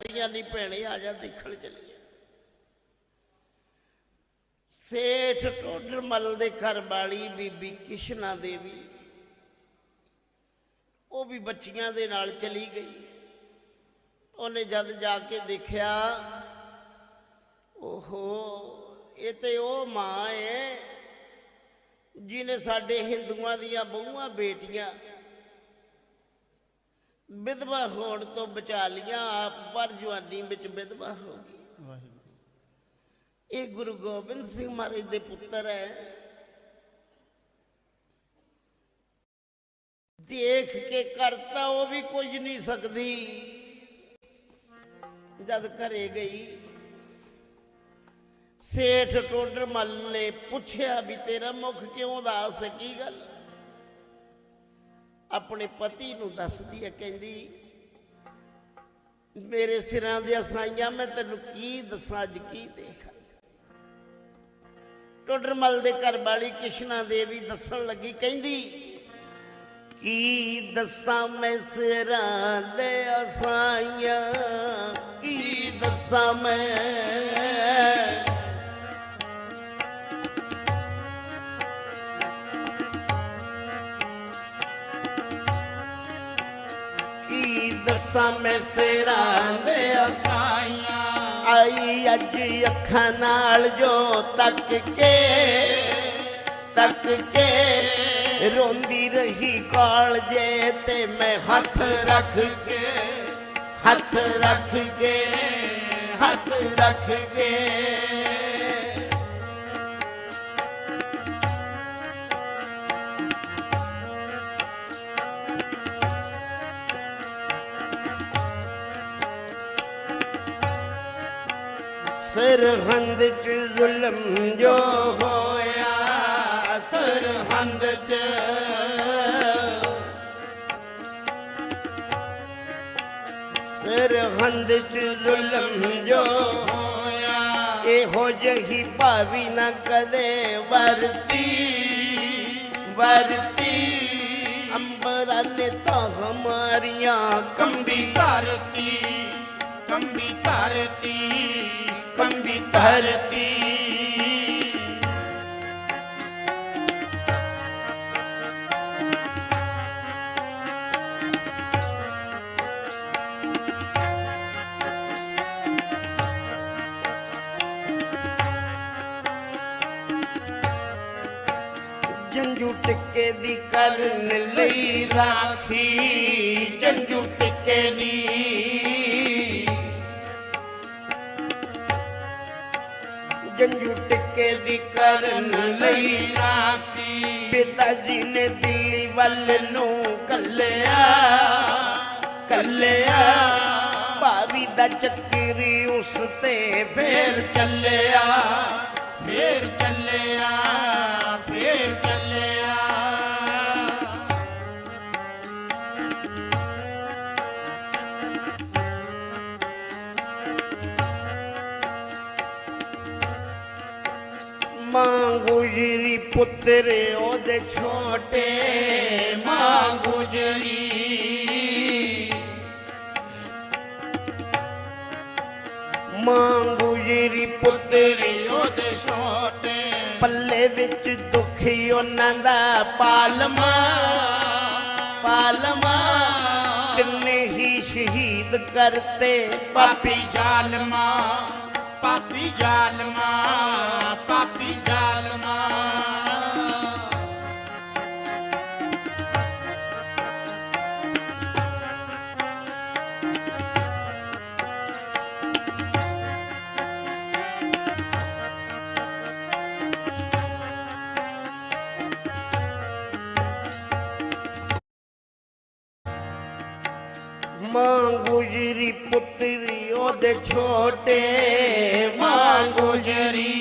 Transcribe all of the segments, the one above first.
ਦੀਆਂ ਨਹੀਂ ਭੈਣੇ, ਆ ਜਾ ਦੇਖਣ ਚਲੀਏ। ਸੇਠ ਟੋਡਰਮਲ ਦੇ ਘਰ ਵਾਲੀ ਬੀਬੀ ਕਿਸ਼ਨਾ ਦੇਵੀ, ਉਹ ਵੀ ਬੱਚੀਆਂ ਦੇ ਨਾਲ ਚਲੀ ਗਈ। ਉਹਨੇ ਜਦ ਜਾ ਕੇ ਦੇਖਿਆ, ਓਹੋ, ਇਹ ਤੇ ਉਹ ਮਾਂ ਏ ਜਿਨੇ ਸਾਡੇ ਹਿੰਦੂਆਂ ਦੀਆਂ ਬਹੂਆਂ ਬੇਟੀਆਂ ਵਿਧਵਾ ਹੋਣ ਤੋਂ ਬਚਾ ਲੀਆਂ, ਆਪ ਪਰ ਜਵਾਨੀ ਵਿੱਚ ਵਿਧਵਾ ਹੋ ਗਈ। ਵਾਹਿਗੁਰੂ ਇਹ ਗੁਰੂ ਗੋਬਿੰਦ ਸਿੰਘ ਮਹਾਰਾਜ ਦੇ ਪੁੱਤਰ ਹੈ। ਦੇਖ ਕੇ ਕਰਤਾ ਉਹ ਵੀ ਕੁਝ ਨਹੀਂ ਸਕਦੀ। ਜਦ ਘਰੇ ਗਈ, ਸੇਠ ਟੋਡਰ ਮੱਲ ਨੇ ਪੁੱਛਿਆ ਵੀ ਤੇਰਾ ਮੁਖ ਕਿਉਂ ਦਾ ਹੈ, ਕੀ ਗੱਲ? ਆਪਣੇ ਪਤੀ ਨੂੰ ਦੱਸਦੀ ਹੈ, ਕਹਿੰਦੀ, ਮੇਰੇ ਸਿਰਾਂ ਦੀਆਂ ਸਾਈਆਂ ਮੈਂ ਤੈਨੂੰ ਕੀ ਦੱਸਾਂ, ਅੱਜ ਕੀ ਦੇਖ? ਟੋਡਰਮਲ ਦੇ ਘਰ ਵਾਲੀ ਕਿਸ਼ਨਾ ਦੇਵੀ ਦੱਸਣ ਲੱਗੀ, ਕਹਿੰਦੀ, ਕੀ ਦੱਸਾਂ ਮੈਂ ਸਿਰਾਂ ਦੇ ਅਸਾਈਆਂ? ਕੀ ਦੱਸਾਂ ਮੈਂ ਕੀ ਸਿਰਾਂ ਦੇ ਸਾਈਆਂ ਆਈ ਅੱਜ ਅੱਖਾਂ ਨਾਲ ਜੋ ਤੱਕ ਕੇ ਤੱਕ ਕੇ ਰੋਂਦੀ ਰਹੀ ਕਾਲਜੇ ਤੇ ਮੈਂ ਹੱਥ ਰੱਖ ਕੇ, ਹੱਥ ਰੱਖ ਕੇ, ਹੱਥ ਰੱਖ ਕੇ। ਸਰਹੰਦ ਚ ਜ਼ੁਲਮ ਜੋ ਹੋਇਆ ਸਰਹੰਦ ਚ। ਸਰਹੰਦ ਚ ਜ਼ੁਲਮ ਜੋ ਹੋਇਆ, ਇਹੋ ਜਹੀ ਭਾਵੀ ਨਾ ਕਦੇ ਵਰਤੀ ਵਰਤੀ। ਅੰਬਰਾਂ ਨੇ ਤਾਂ ਹਮਾਰੀਆਂ ਕੰਬੀ ਧਰਤੀ। ਕੰਬੀ ਧਰਤੀ ਕੰਬੀ ਧਰਤੀ। ਜੰਜੂ ਟਿੱਕੇ ਦੀ ਕਰਨ ਲਈ ਰਾਖੀ ਜੰਜੂ ਟਿੱਕੇ ਦੀ ਜੰਜੂ ਟਿੱਕੇ ਦੀ ਕਰਨ ਲਈ ਰਾਤੀ ਪਿਤਾ ਜੀ ਨੇ ਦਿੱਲੀ ਵੱਲ ਨੂੰ ਕੱਲਿਆ ਕੱਲਿਆ ਭਾਵੀ ਦਾ ਚੱਕਰੀ ਉਸ ਤੇ ਫੇਰ ਚੱਲਿਆ। ਫੇਰ ਪੁੱਤਰ, ਉਹਦੇ ਛੋਟੇ ਮਾਂ ਗੁਜਰੀ ਮਾਂ ਗੁਜਰੀ ਪੁੱਤਰ, ਉਹਦੇ ਛੋਟੇ। ਪੱਲੇ ਵਿੱਚ ਦੁਖੀ ਉਹਨਾਂ ਦਾ ਪਾਲਮਾ। ਪਾਲਮਾ। ਕਿੰਨੇ ਹੀ ਸ਼ਹੀਦ ਕਰਤੇ ਪਾਪੀ ਜ਼ਾਲਮਾ ਪਾਪੀ ਜ਼ਾਲਮਾ, ਪਾਪੀ ਛੋਟੇ ਮਾਂ ਗੁਜਰੀ।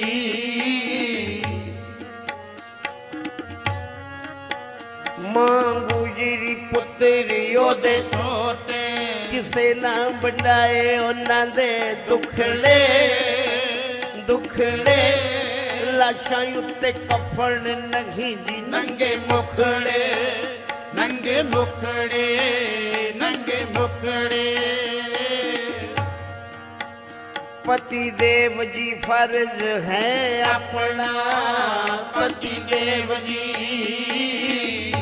ਮਾਂ ਗੁਜਰੀ ਪੁੱਤਰੀ ਉਹਦੇ ਛੋਟੇ ਕਿਸੇ ਨਾ ਵੰਡਾਏ ਉਹਨਾਂ ਦੇ ਦੁਖੜੇ ਦੁਖੜੇ ਲਾਸ਼ਾਂ ਉੱਤੇ ਕਫਨ ਨਹੀਂ ਜੀ, ਨੰਗੇ ਮੁਖੜੇ। ਨੰਗੇ ਮੁਖੜੇ ਨੰਗੇ ਮੁਖੜੇ। ਪਤੀ ਦੇਵ ਜੀ ਫਰਜ਼ ਹੈ ਆਪਣਾ ਪਤੀ ਦੇਵ ਜੀ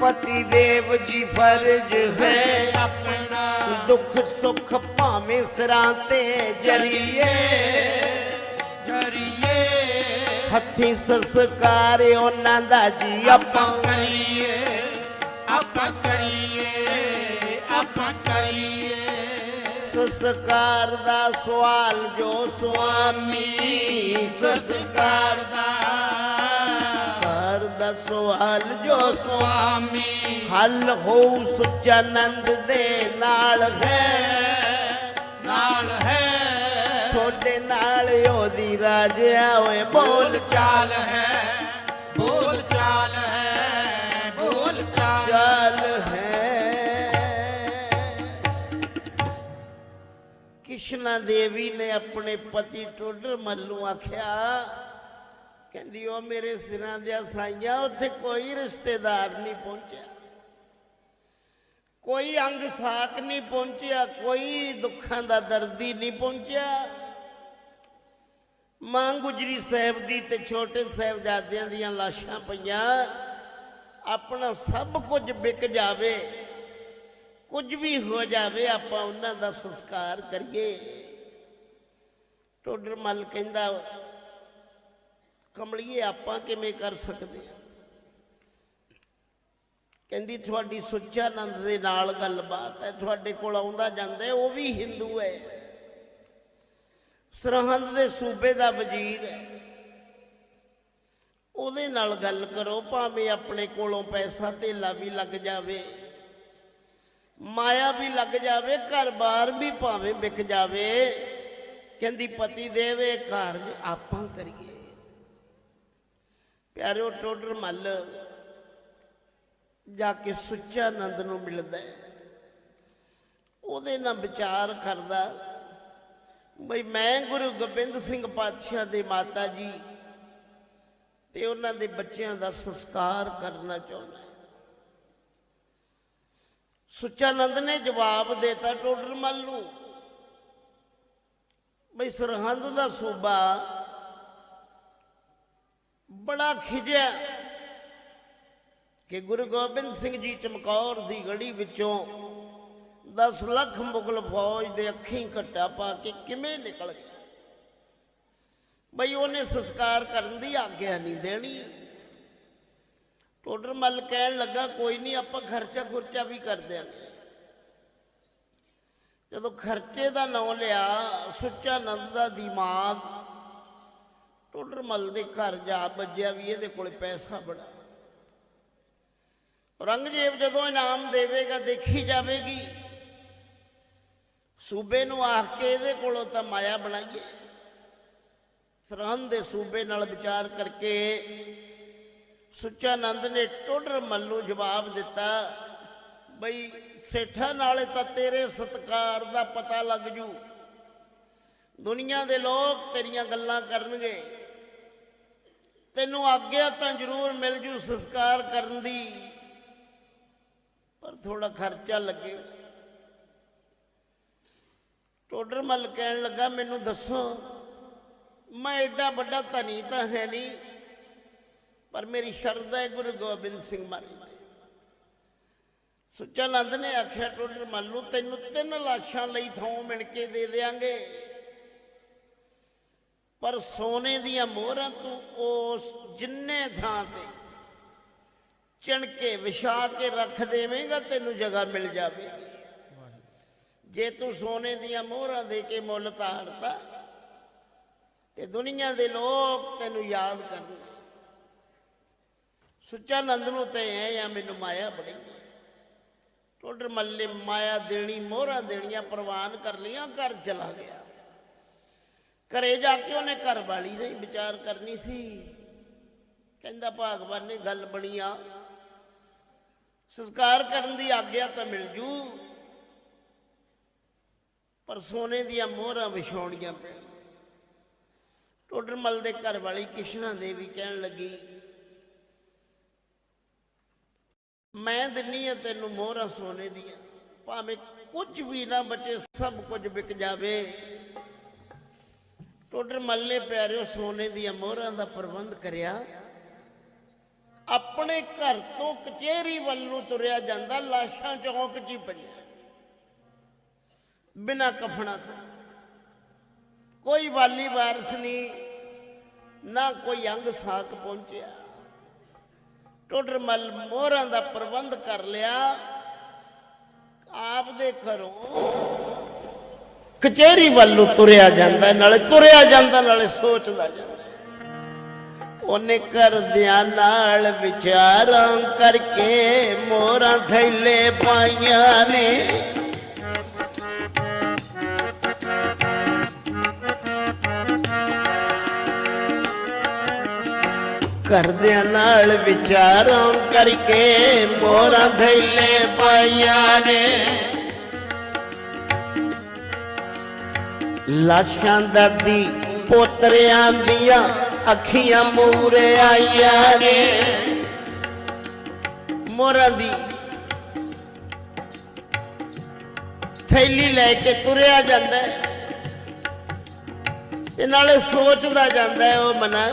ਪਤੀ ਦੇਵ ਜੀ ਫਰਜ਼ ਹੈ ਆਪਣਾ ਦੁੱਖ ਸੁੱਖ ਭਾਵੇਂ ਸਿਰਾਂ ਤੇ ਜਰੀਏ ਹੱਥੀ ਸੰਸਕਾਰ ਉਹਨਾਂ ਦਾ ਜੀ ਆਪਾਂ ਕਰੀਏ ਆਪਾਂ ਕਰੀਏ ਆਪਾਂ ਕਰੀਏ। ਸੰਸਕਾਰ ਦਾ ਸਵਾਲ ਜੋ ਸੁਆਮੀ, ਸੰਸਕਾਰ ਦਾ ਸੰਸਕਾਰ ਦਾ ਸਵਾਲ ਜੋ ਸੁਆਮੀ, ਹੱਲ ਹੋ ਸੁਚਾਨੰਦ ਦੇ ਨਾਲ ਹੈ। ਨਾਲ ਉਹਦੀ ਰਾਜਿਆ ਓਏ ਬੋਲ ਚਾਲ ਹੈ, ਬੋਲ ਚਾਲ ਹੈ, ਬੋਲ ਚਾਲ ਹੈ। ਕਿਸ਼ਨਾ ਦੇਵੀ ਨੇ ਆਪਣੇ ਪਤੀ ਟੋਡਰ ਮੱਲੂ ਆਖਿਆ, ਕਹਿੰਦੀ, ਉਹ ਮੇਰੇ ਸਿਰਾਂ ਦੇ ਸਾਈਆਂ ਉੱਥੇ ਕੋਈ ਰਿਸ਼ਤੇਦਾਰ ਨਹੀਂ ਪਹੁੰਚਿਆ। ਕੋਈ ਅੰਗ ਸਾਕ ਨਹੀਂ ਪਹੁੰਚਿਆ, ਕੋਈ ਦੁੱਖਾਂ ਦਾ ਦਰਦੀ ਨਹੀਂ ਪਹੁੰਚਿਆ। ਮਾਂ ਗੁਜਰੀ ਸਾਹਿਬ ਦੀ ਤੇ ਛੋਟੇ ਸਾਹਿਬਜ਼ਾਦਿਆਂ ਦੀਆਂ ਲਾਸ਼ਾਂ ਪਈਆਂ। ਆਪਣਾ ਸਭ ਕੁਝ ਵਿਕ ਜਾਵੇ, ਕੁਝ ਵੀ ਹੋ ਜਾਵੇ, ਆਪਾਂ ਉਹਨਾਂ ਦਾ ਸੰਸਕਾਰ ਕਰੀਏ। ਟੋਡਰ ਮੱਲ ਕਹਿੰਦਾ, ਕਮਲੀਏ, ਆਪਾਂ ਕਿਵੇਂ ਕਰ ਸਕਦੇ ਹਾਂ? ਕਹਿੰਦੀ, ਤੁਹਾਡੀ ਸੁੱਚਾਨੰਦ ਦੇ ਨਾਲ ਗੱਲਬਾਤ ਹੈ, ਤੁਹਾਡੇ ਕੋਲ ਆਉਂਦਾ ਜਾਂਦਾ ਉਹ ਵੀ ਹਿੰਦੂ ਹੈ। ਸਰਹੰਦ ਦੇ ਸੂਬੇ ਦਾ ਵਜ਼ੀਰ ਹੈ। ਉਹਦੇ ਨਾਲ ਗੱਲ ਕਰੋ, ਭਾਵੇਂ ਆਪਣੇ ਕੋਲੋਂ ਪੈਸਾ ਧੇਲਾ ਵੀ ਲੱਗ ਜਾਵੇ, ਮਾਇਆ ਵੀ ਲੱਗ ਜਾਵੇ, ਘਰ-ਬਾਰ ਵੀ ਭਾਵੇਂ ਵਿਕ ਜਾਵੇ, ਕਹਿੰਦੀ ਪਤੀ ਦੇਵੇ, ਘਰ ਆਪਾਂ ਕਰੀਏ। ਪਿਆਰਿਓ, ਟੋਡਰ ਮੱਲ ਜਾ ਕੇ ਸੁੱਚਾ ਆਨੰਦ ਨੂੰ ਮਿਲਦਾ ਉਹਦੇ ਨਾਲ ਵਿਚਾਰ ਕਰਦਾ ਬਈ ਮੈਂ ਗੁਰੂ ਗੋਬਿੰਦ ਸਿੰਘ ਪਾਤਸ਼ਾਹ ਦੇ ਮਾਤਾ ਜੀ ਤੇ ਉਹਨਾਂ ਦੇ ਬੱਚਿਆਂ ਦਾ ਸੰਸਕਾਰ ਕਰਨਾ ਚਾਹੁੰਦਾ ਸੁੱਚਾਨੰਦ ਨੇ ਜਵਾਬ ਦਿੱਤਾ ਟੋਡਰ ਮੱਲ ਨੂੰ, ਬਈ ਸਰਹੰਦ ਦਾ ਸੂਬਾ ਬੜਾ ਖਿਜਿਆ ਕਿ ਗੁਰੂ ਗੋਬਿੰਦ ਸਿੰਘ ਜੀ ਚਮਕੌਰ ਦੀ ਗੜੀ ਵਿੱਚੋਂ 10 ਲੱਖ ਮੁਗਲ ਫੌਜ ਦੇ ਅੱਖੀਂ ਘੱਟਾ ਪਾ ਕੇ ਕਿਵੇਂ ਨਿਕਲ ਗਏ? ਬਈ ਉਹਨੇ ਸੰਸਕਾਰ ਕਰਨ ਦੀ ਆਗਿਆ ਨਹੀਂ ਦੇਣੀ। ਟੋਡਰ ਮੱਲ ਕਹਿਣ ਲੱਗਾ, ਕੋਈ ਨਹੀਂ, ਆਪਾਂ ਖਰਚਾ ਖੁਰਚਾ ਵੀ ਕਰ ਦਿਆਂਗੇ। ਜਦੋਂ ਖਰਚੇ ਦਾ ਨਾਂ ਲਿਆ ਸੁੱਚਾਨੰਦ ਦਾ ਦਿਮਾਗ, ਟੋਡਰ ਮੱਲ ਦੇ ਘਰ ਜਾ ਵੱਜਿਆ ਵੀ ਇਹਦੇ ਕੋਲ ਪੈਸਾ ਬੜਾ। ਔਰੰਗਜ਼ੇਬ ਜਦੋਂ ਇਨਾਮ ਦੇਵੇਗਾ, ਦੇਖੀ ਜਾਵੇਗੀ। ਸੂਬੇ ਨੂੰ ਆਖ ਕੇ ਇਹਦੇ ਕੋਲੋਂ ਤਾਂ ਮਾਇਆ ਬਣਾਈਏ। ਸਰਹੰਦ ਦੇ ਸੂਬੇ ਨਾਲ ਵਿਚਾਰ ਕਰਕੇ ਸੁੱਚਾਨੰਦ ਨੇ ਟੋਡਰ ਮੱਲੂ ਜਵਾਬ ਦਿੱਤਾ, ਬਈ ਸੇਠਾਂ ਨਾਲੇ ਤਾਂ ਤੇਰੇ ਸਤਕਾਰ ਦਾ ਪਤਾ ਲੱਗ ਜੂ। ਦੁਨੀਆ ਦੇ ਲੋਕ ਤੇਰੀਆਂ ਗੱਲਾਂ ਕਰਨਗੇ। ਤੈਨੂੰ ਆਗਿਆ ਤਾਂ ਜ਼ਰੂਰ ਮਿਲ ਜੂ ਸੰਸਕਾਰ ਕਰਨ ਦੀ। ਪਰ ਥੋੜਾ ਖਰਚਾ ਲੱਗੇ। ਟੋਡਰ ਮੱਲ ਕਹਿਣ ਲੱਗਾ, ਮੈਨੂੰ ਦੱਸੋ, ਮੈਂ ਐਡਾ ਵੱਡਾ ਧਨੀ ਤਾਂ ਹੈ ਨਹੀਂ, ਪਰ ਮੇਰੀ ਸ਼ਰਧਾ ਹੈ ਗੁਰੂ ਗੋਬਿੰਦ ਸਿੰਘ ਮਹਾਰਾਜ ਸੁੱਚਾਨੰਦ ਨੇ ਆਖਿਆ, ਟੋਡਰ ਮੱਲ ਨੂੰ ਤੈਨੂੰ ਤਿੰਨ ਲਾਸ਼ਾਂ ਲਈ ਥਾਂ ਮਿਣ ਕੇ ਦੇ ਦੇਾਂਗੇ ਪਰ ਸੋਨੇ ਦੀਆਂ ਮੋਹਰਾਂ ਤੂੰ ਉਸ ਜਿੰਨੇ ਥਾਂ ਤੇ ਚਿਣਕੇ ਵਿਛਾ ਕੇ ਰੱਖ ਦੇਵੇਂਗਾ, ਤੈਨੂੰ ਜਗ੍ਹਾ ਮਿਲ ਜਾਵੇਗੀ। ਜੇ ਤੂੰ ਸੋਨੇ ਦੀਆਂ ਮੋਹਰਾਂ ਦੇ ਕੇ ਮੁੱਲ ਤਾਰਤਾ, ਤੇ ਦੁਨੀਆ ਦੇ ਲੋਕ ਤੈਨੂੰ ਯਾਦ ਕਰਨ ਸੁੱਚਾ ਨੰਦ ਨੂੰ ਤੇ ਐ ਆ, ਮੈਨੂੰ ਮਾਇਆ ਬੜੀ ਟੋਡਰ ਮੱਲੇ ਮਾਇਆ ਦੇਣੀ, ਮੋਹਰਾਂ ਦੇਣੀਆਂ, ਪ੍ਰਵਾਨ ਕਰ ਲੀਆਂ ਘਰ ਚਲਾ ਗਿਆ। ਘਰੇ ਜਾ ਕੇ ਉਹਨੇ ਘਰ ਵਾਲੀ ਨਹੀਂ ਵਿਚਾਰ ਕਰਨੀ ਸੀ। ਕਹਿੰਦਾ, ਭਾਗਵਾਨ ਨੇ ਗੱਲ ਬਣੀ ਆ। ਸੰਸਕਾਰ ਕਰਨ ਦੀ ਆਗਿਆ ਤਾਂ ਮਿਲ ਜੂ। ਪਰ ਸੋਨੇ ਦੀਆਂ ਮੋਹਰਾਂ ਵਿਛਾਉਣੀਆਂ ਪੈਣ। ਟੋਡਰਮਲ ਦੇ ਘਰ ਵਾਲੀ ਕਿਸ਼ਨਾ ਦੇਵੀ ਕਹਿਣ ਲੱਗੀ, ਮੈਂ ਦਿੰਨੀ ਆ ਤੈਨੂੰ ਮੋਹਰਾਂ ਸੋਨੇ ਦੀਆਂ, ਭਾਵੇਂ ਕੁਝ ਵੀ ਨਾ ਬਚੇ, ਸਭ ਕੁਝ ਵਿਕ ਜਾਵੇ। ਟੋਡਰ ਮੱਲੇ ਪਿਆਰਿਓ, ਸੋਨੇ ਦੀਆਂ ਮੋਹਰਾਂ ਦਾ ਪ੍ਰਬੰਧ ਕਰਿਆ। ਆਪਣੇ ਘਰ ਤੋਂ ਕਚਹਿਰੀ ਵੱਲ ਨੂੰ ਤੁਰਿਆ ਜਾਂਦਾ, ਲਾਸ਼ਾਂ ਚੌਂਕ 'ਚ ਹੀ ਪਈਆਂ। ਬਿਨਾ ਕਫਣਾ ਤੋਂ। ਕੋਈ ਵਾਲੀ ਵਾਰਸ ਨਹੀਂ, ਨਾ ਕੋਈ ਅੰਗ ਸਾਕ ਪਹੁੰਚਿਆ। ਟੋਡਰ ਮੱਲ ਮੋਹਰਾਂ ਦਾ ਪ੍ਰਬੰਧ ਕਰ ਲਿਆ। ਆਪਦੇ ਘਰੋਂ ਕਚਹਿਰੀ ਵੱਲ ਨੂੰ ਤੁਰਿਆ ਜਾਂਦਾ, ਨਾਲੇ ਤੁਰਿਆ ਜਾਂਦਾ, ਨਾਲੇ ਸੋਚਦਾ ਜਾਂਦਾ। ਉਹਨੇ ਕਰਦਿਆਂ ਨਾਲ ਵਿਚਾਰਾਂ ਕਰਕੇ ਮੋਹਰਾਂ ਥੈਲੇ ਪਾਈਆਂ ਨੇ। ਕਰਦਿਆਂ ਨਾਲ ਵਿਚਾਰਾਂ ਕਰਕੇ ਮੋਰਾਂ ਥੈਲੇ ਪਾਈਆਂ ਨੇ। ਲਾਸ਼ਾਂ ਦਾਦੀ ਪੋਤਰਿਆਂ ਦੀਆਂ ਅੱਖੀਆਂ ਮੂਰੇ ਆਈਆਂ ਨੇ। ਮੋਹਰਾਂ ਦੀ ਥੈਲੀ ਲੈ ਕੇ ਤੁਰਿਆ ਜਾਂਦਾ ਤੇ ਨਾਲੇ ਸੋਚਦਾ ਜਾਂਦਾ ਉਹ ਮਨਾ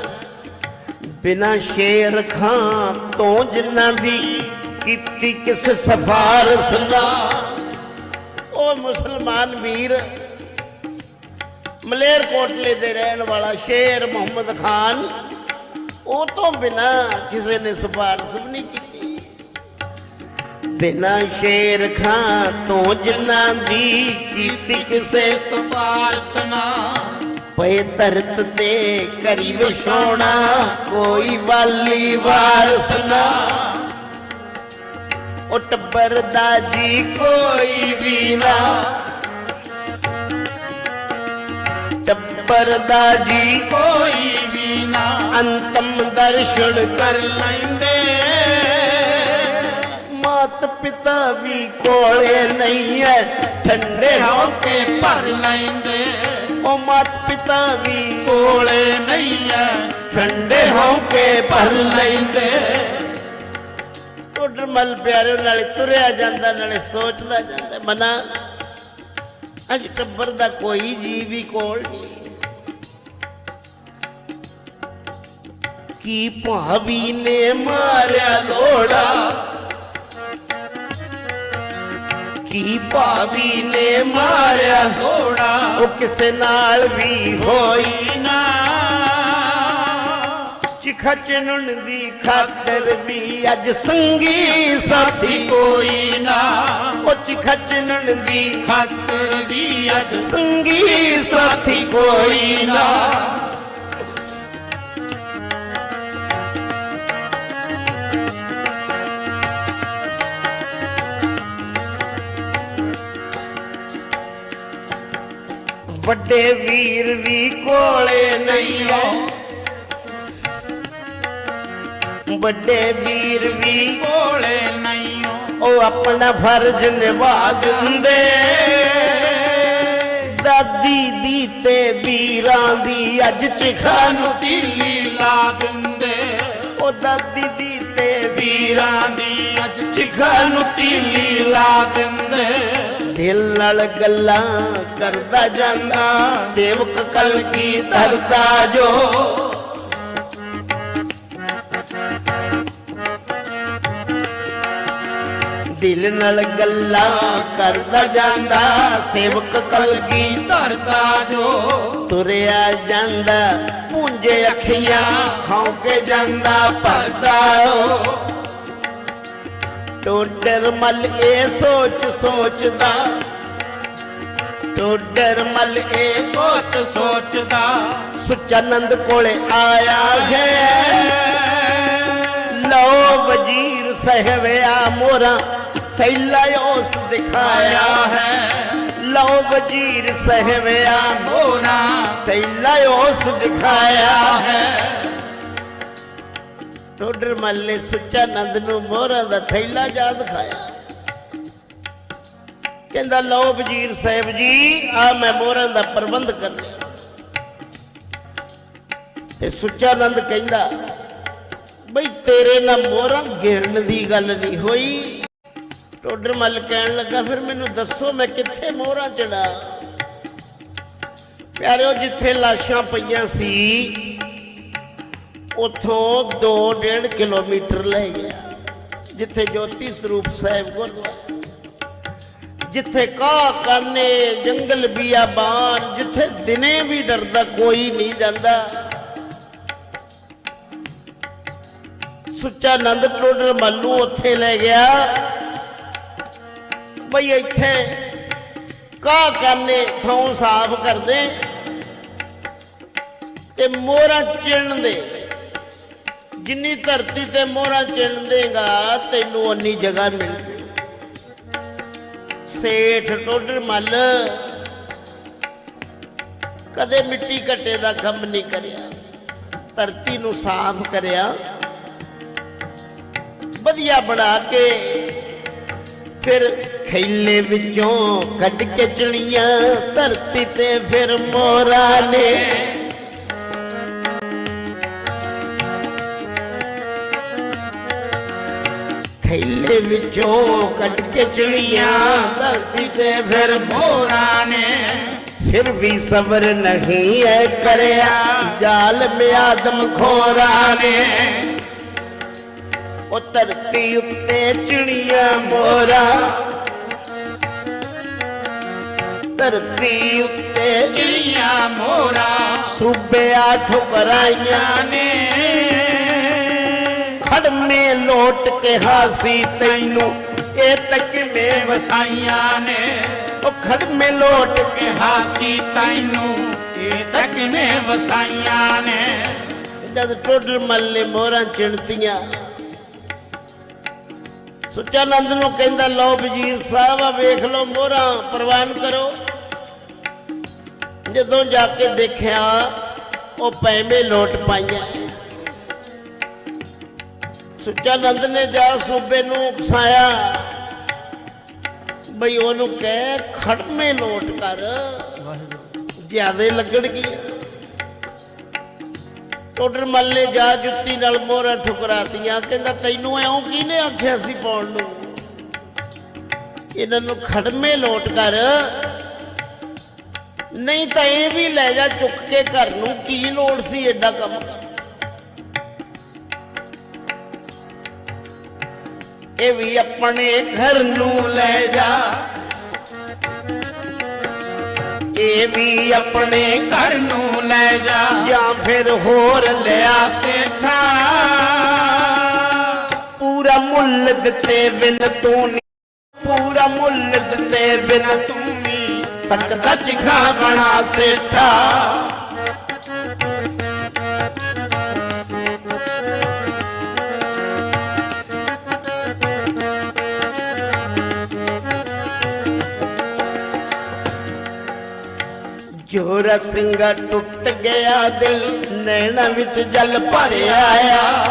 ਬਿਨਾ ਸ਼ੇਰ ਖਾਂ ਤੋਂ ਜਿਨ੍ਹਾਂ ਦੀ ਕੀਤੀ ਕਿਸ ਸਫਾਰਸ ਨਾ। ਉਹ ਮੁਸਲਮਾਨ ਵੀਰ ਮਲੇਰ ਕੋਟਲੇ ਦੇ ਰਹਿਣ ਵਾਲਾ ਸ਼ੇਰ ਮੁਹੰਮਦ ਖਾਨ, ਉਹ ਤੋਂ ਬਿਨਾ ਕਿਸੇ ਨੇ ਸਿਫਾਰਸ਼ ਵੀ ਨਹੀਂ ਕੀਤੀ। ਬਿਨਾ ਸ਼ੇਰ ਖਾਂ ਤੋਂ ਜਿਨ੍ਹਾਂ ਦੀ ਕੀਤੀ ਕਿਸੇ ਸਪਾਰਸ ਨਾ। ਪਏ ਧਰਤ ਤੇ ਕਰੀ ਵਿਛੋਣਾ ਕੋਈ ਵਾਲੀ ਵਾਰਸ ਨਾ। ਉਹ ਟੱਬਰ ਦਾ ਜੀ ਕੋਈ ਵੀ ਨਾ। ਟੱਬਰ ਦਾ ਜੀ ਕੋਈ ਵੀ ਨਾ। ਅੰਤਮ ਦਰਸ਼ਨ ਕਰ ਲੈਂਦੇ। ਮਾਤ ਪਿਤਾ ਵੀ ਕੋਲੇ ਨਹੀਂ ਐ, ਠੰਡੇ ਹੋ ਕੇ ਭਰ ਲੈਂਦੇ। ਉਹ ਮਾਤ ਪਿਤਾ ਵੀ ਕੋਲੇ ਨਹੀਂ ਐ। ਠੰਡੇ ਹੋ ਕੇ ਭਰ ਲੈਂਦੇ। ਟੋਡਰ ਪਿਆਰੇ ਨਾਲੇ ਤੁਰਿਆ ਜਾਂਦਾ, ਨਾਲੇ ਸੋਚਦਾ ਜਾਂਦਾ, ਮਨਾ। ਅੱਜ ਟੱਬਰ ਦਾ ਕੋਈ ਜੀ ਵੀ ਕੋਲ ਨਹੀਂ। ਕੀ ਭਾਵੀ ਨੇ ਮਾਰਿਆ ਲੋੜਾ? ਕੀ ਭਾਵੀ ਨੇ ਮਾਰਿਆ ਥੋੜਾ ਉਹ ਕਿਸੇ ਨਾਲ ਵੀ ਹੋਈ ਨਾ। ਚਿਖਚਣਨ ਦੀ ਖਾਤਰ ਵੀ ਅੱਜ ਸੰਗੀ ਸਾਥੀ ਕੋਈ ਨਾ। ਉਹ ਚਿਖਚਣਨ ਦੀ ਖਾਤਰ ਵੀ ਅੱਜ ਸੰਗੀ ਸਾਥੀ ਕੋਈ ਨਾ। ਵੱਡੇ ਵੀਰ ਵੀ ਕੋਲੇ ਨਹੀਂ ਆ ਵੱਡੇ ਵੀਰ ਵੀ ਕੋਲੇ ਨਹੀਂ ਓ ਉਹ ਆਪਣਾ ਫਰਜ਼ ਨਿਭਾ ਦਿੰਦੇ। ਦਾਦੀ ਦੀ ਤੇ ਵੀਰਾਂ ਦੀ ਅੱਜ ਚਿਖਾ ਨੂੰ ਦਿੱਲੀ ਲਾ ਦਿੰਦੇ। ਉਹ ਦਾਦੀ ਦੀ ਤੇ ਵੀਰਾਂ ਦੀ ਅੱਜ ਚਿਖਾ ਨੂੰ ਤੀਲੀ ਲਾ ਦਿੰਦੇ। ਦਿਲ ਨਾਲ ਗੱਲਾਂ ਕਰਦਾ ਜਾਂਦਾ, ਸੇਵਕ ਕਲਗੀ ਧਰਦਾ ਜੋ। ਦਿਲ ਨਾਲ ਗੱਲਾਂ ਕਰਦਾ ਜਾਂਦਾ, ਸੇਵਕ ਕਲਗੀ ਧਰਦਾ ਜੋ। ਤੁਰਿਆ ਜਾਂਦਾ, ਪੁੰਜੇ ਅੱਖੀਆਂ ਖਾਉ ਕੇ ਜਾਂਦਾ, ਭਰਦਾ ਟੋਡਰ ਮਲ ਇਹ ਸੋਚ ਸੋਚਦਾ। ਟੋਡਰ ਮਲ ਇਹ ਸੋਚ ਸੋਚਦਾ। ਸੁੱਚਾ ਕੋਲੇ ਆਇਆ ਹੈ ਲਓ ਵਜ਼ੀਰ ਸਹਿਵਿਆ ਮੋਰਾ ਥੈਲਾ ਉਸ ਦਿਖਾਇਆ ਹੈ। ਲਓ ਵਜ਼ੀਰ ਸਹਿਵਿਆ ਮੋਰਾ ਥੈਲਾ ਉਸ ਦਿਖਾਇਆ ਹੈ। ਟੋਡਰ ਮੱਲ ਨੇ ਸੁੱਚਾ ਨੰਦ ਨੂੰ ਮੋਹਰਾਂ ਦਾ ਥੈਲਾ ਯਾਦ ਖਾਇਆ। ਕਹਿੰਦਾ, ਲਓ ਵਜ਼ੀਰ ਸਾਹਿਬ ਜੀ, ਆ ਮੈਂ ਮੋਹਰਾਂ ਦਾ ਪ੍ਰਬੰਧ ਕਰ ਲਿਆ। ਤੇ ਸੁੱਚਾ ਨੰਦ ਕਹਿੰਦਾ, ਬਈ ਤੇਰੇ ਨਾਲ ਮੋਹਰਾਂ ਗਿਣਨ ਦੀ ਗੱਲ ਨਹੀਂ ਹੋਈ। ਟੋਡਰ ਮੱਲ ਕਹਿਣ ਲੱਗਾ, ਫਿਰ ਮੈਨੂੰ ਦੱਸੋ ਮੈਂ ਕਿੱਥੇ ਮੋਹਰਾਂ ਚੜਾ ਪਿਆਰਿਓ, ਜਿੱਥੇ ਲਾਸ਼ਾਂ ਪਈਆਂ ਸੀ ਉਥੋਂ 2.5 ਕਿਲੋਮੀਟਰ ਲੈ ਗਿਆ, ਜਿੱਥੇ ਜੋਤੀ ਸਰੂਪ ਸਾਹਿਬ ਗੁਰਦੁਆਰਾ। ਜਿੱਥੇ ਕਾਹ ਕਾਨੇ, ਜੰਗਲ ਬਿਆਬਾਨ ਜਿੱਥੇ ਦਿਨੇ ਵੀ ਡਰਦਾ ਕੋਈ ਨਹੀਂ ਜਾਂਦਾ। ਸੁੱਚਾ ਨੰਦ ਟੋਡਰ ਮੱਲੂ ਉੱਥੇ ਲੈ ਗਿਆ। ਬਈ ਇੱਥੇ ਕਾਹ ਕਾਨੇ ਥਾਂ ਸਾਫ਼ ਕਰਦੇ ਤੇ ਮੋਹਰਾ ਚਿਣਦੇ। ਜਿੰਨੀ ਧਰਤੀ ਤੇ ਮੋਹਰਾ ਚਿਣ ਦੇਗਾ ਤੈਨੂੰ ਓਨੀ ਜਗ੍ਹਾ ਮਿਲ। ਸੇਠ ਟੋਡਰ ਮੱਲ, ਕਦੇ ਮਿੱਟੀ ਘੱਟੇ ਦਾ ਕੰਮ ਨਹੀਂ ਕਰਿਆ। ਧਰਤੀ ਨੂੰ ਸਾਫ਼ ਕਰਿਆ। ਵਧੀਆ ਬਣਾ ਕੇ ਫਿਰ ਖੈਲੇ ਵਿੱਚੋਂ ਕੱਢ ਕੇ ਚਣੀਆਂ ਧਰਤੀ ਤੇ ਫਿਰ ਮੋਰਾਂ ਨੇ ਥੈਲੇ ਵਿੱਚੋਂ ਕੱਢ ਕੇ ਚਣੀਆਂ ਧਰਤੀ ਤੇ ਫਿਰ ਮੋਰਾਂ ਨੇ। ਫਿਰ ਵੀ ਸਬਰ ਨਹੀਂ ਐ ਕਰਿਆ ਜ਼ਾਲਮ ਆਦਮ ਖੋਰਾ ਨੇ। ਉਹ ਧਰਤੀ ਉੱਤੇ ਚਿੜੀਆਂ ਮੋਰਾ। ਧਰਤੀ ਉੱਤੇ ਚਿੜੀਆਂ ਮੋਰਾਂ। ਆਠ ਠੁਕਰਾਈਆਂ ਨੇ। ਖੜਮੇ ਲੋਟ ਕੇ ਹਾਸੀ ਤੈਨੂੰ। ਇਹ ਤੱਕਵੇਂ ਵਸਾਈਆਂ ਨੇ। ਉਹ ਖੜਮੇ ਲੋਟ ਕੇ ਕਿ ਤੈਨੂੰ। ਇਹ ਤੱਕ ਵਸਾਈਆਂ ਨੇ। ਜਦ ਟੋਡਰ ਮੱਲੇ ਮੋਹਰਾਂ ਚਿਣਤੀਆਂ। ਸੁੱਚਾ ਨੰਦ ਨੂੰ ਕਹਿੰਦਾ, ਲਓ ਵਜ਼ੀਰ ਸਾਹਿਬ, ਆ ਵੇਖ ਲਓ ਮੋਹਰਾਂ, ਪ੍ਰਵਾਨ ਕਰੋ। ਜਦੋਂ ਜਾ ਕੇ ਦੇਖਿਆ, ਉਹ ਪੈਵੇਂ ਲੋਟ ਪਾਈਆਂ। ਸੁੱਚਾ ਨੰਦ ਨੇ ਜਾ ਸੂਬੇ ਨੂੰ ਉਕਸਾਇਆ ਬਈ ਉਹਨੂੰ ਕਹਿ, ਖੜਮੇ ਲੋਟ ਕਰ। ਜਿਆਦੇ ਲੱਗਣਗੀਆਂ ਟੋਡਰ ਮੱਲ ਨੇ ਜਾ ਜੁੱਤੀ ਨਾਲ ਮੋਹਰਾਂ ਠੁਕਰਾਤੀਆਂ। ਕਹਿੰਦਾ, ਤੈਨੂੰ ਐਉਂ ਕਿਹਨੇ ਆਖਿਆ ਸੀ ਪਾਉਣ ਨੂੰ? ਇਹਨਾਂ ਨੂੰ ਖੜਮੇ ਲੋਟ ਕਰ। ਨਹੀਂ ਤਾਂ ਇਹ ਵੀ ਲੈ ਜਾ ਚੁੱਕ ਕੇ ਘਰ ਨੂੰ। ਕੀ ਲੋੜ ਸੀ ਐਡਾ ਕੰਮ ਕਰਨ ਇਹ ਵੀ ਆਪਣੇ ਘਰ ਨੂੰ ਲੈ ਜਾ। ਇਹ ਵੀ ਆਪਣੇ ਘਰ ਨੂੰ ਲੈ ਜਾ। ਜਾਂ ਫਿਰ ਹੋਰ ਲਿਆ ਸੇਠਾ। ਪੂਰਾ ਮੁੱਲ ਦਿੱਤੇ ਬਿਨ ਤੂੰ ਨੀ। ਪੂਰਾ ਮੁੱਲ ਦਿੱਤੇ ਬਿਨ ਤੂੰ ਤੂੰ ਵੀ ਸਕਦਾ ਚਿਖਾ ਬਣਾ ਸੇਠਾ। ਜੋਰਾ ਸਿੰਘਾ ਟੁੱਟ ਗਿਆ ਦਿਲ, ਨੈਣਾ ਵਿੱਚ ਜਲ ਭਰਿਆ ਆਇਆ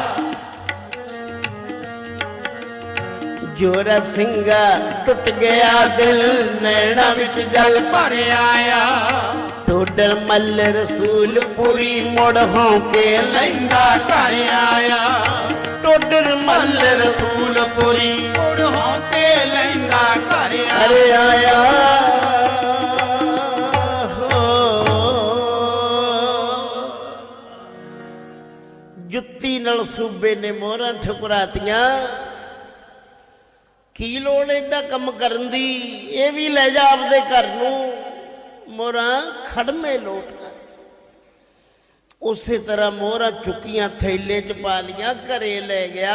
ਜੋਰਾ ਸਿੰਘਾ ਟੁੱਟ ਗਿਆ ਦਿਲ, ਨੈਣਾ ਵਿੱਚ ਜਲ ਭਰਿਆ ਭਰ ਆਇਆ ਮੱਲ ਰਸੂਲ ਪੂਰੀ ਮੁੜ ਹੋ ਕੇ ਲੈਂਦਾ ਘਰ ਆਇਆ। ਟੋਡਰ ਮੱਲ ਰਸੂਲ ਰਸੂਲਪੁਰੀ ਮੁੜ ਹੋ ਕੇ ਲੈਂਦਾ ਘਰ ਆਇਆ। ਅਰੇ ਆਇਆ। ਨਾਲ ਸੂਬੇ ਨੇ ਮੋਹਰਾਂ ਠੁਕਰਾਤੀਆਂ। ਕੀ ਲੋੜ ਏਡਾ ਕੰਮ ਕਰਨ ਦੀ? ਇਹ ਵੀ ਲੈ ਜਾ ਆਪਦੇ ਘਰ ਨੂੰ। ਮੋਹਰਾਂ ਖੜਮੇ ਲੋਟ ਕਰ ਉਸੇ ਤਰ੍ਹਾਂ ਮੋਹਰਾਂ ਚੁੱਕੀਆਂ ਥੈਲੇ ਚ ਪਾ ਲੀਆਂ ਘਰੇ ਲੈ ਗਿਆ।